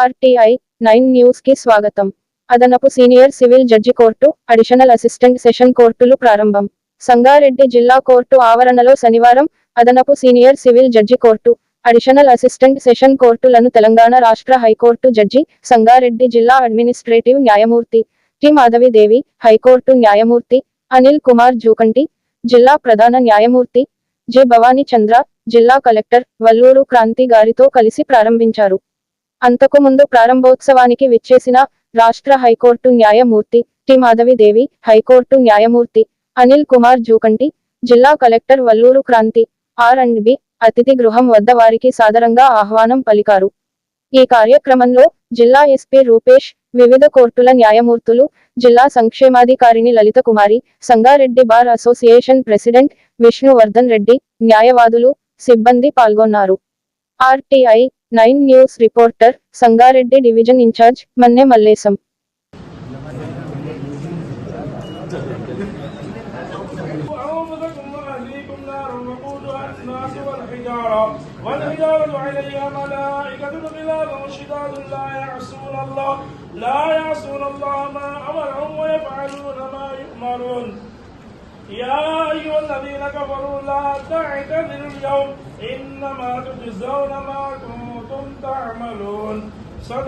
RTI nine న్యూస్కి స్వాగతం. అదనపు senior civil judge court additional assistant session కోర్టులు ప్రారంభం. సంగారెడ్డి జిల్లా కోర్టు ఆవరణలో శనివారం అదనపు senior civil judge court additional assistant session కోర్టులను Telangana రాష్ట్ర హైకోర్టు జడ్జి సంగారెడ్డి జిల్లా అడ్మినిస్ట్రేటివ్ న్యాయమూర్తి టి. మాధవిదేవి హైకోర్టు న్యాయమూర్తి అనిల్ కుమార్ జూకంటి జిల్లా ప్రధాన న్యాయమూర్తి జె. భవానీ చంద్ర జిల్లా కలెక్టర్ వల్లూరు క్రాంతి గారితో కలిసి ప్రారంభించారు. అంతకుముందు ప్రారంభోత్సవానికి విచ్చేసిన రాష్ట్ర హైకోర్టు న్యాయమూర్తి టి. మాధవిదేవి హైకోర్టు న్యాయమూర్తి అనిల్ కుమార్ జూకంటి జిల్లా collector Valluru Kranti R and B అతిథి గృహం వద్ద వారికి సాదరంగా ఆహ్వానం పలికారు. ఈ కార్యక్రమంలో జిల్లా ఎస్పీ రూపేష్ వివిధ కోర్టుల న్యాయమూర్తులు జిల్లా సంక్షేమాధికారిని Lalitha Kumari Sangareddy bar association president Vishnuvardhan Reddy న్యాయవాదులు సిబ్బంది పాల్గొన్నారు. RTI nine news reporter Sangareddy division in charge Manne Mallesham أنفسكم وأهليكم نارا وقودها الناس والحجارة والحجارة عليها ملائكة غلاظ شداد لا يعصون الله لا يعصون الله ما أمرهم ويفعلون ما يؤمرون يا أيها الذين كفروا لا تعتذروا اليوم إنما تجزون ما كنتم تعملون صدق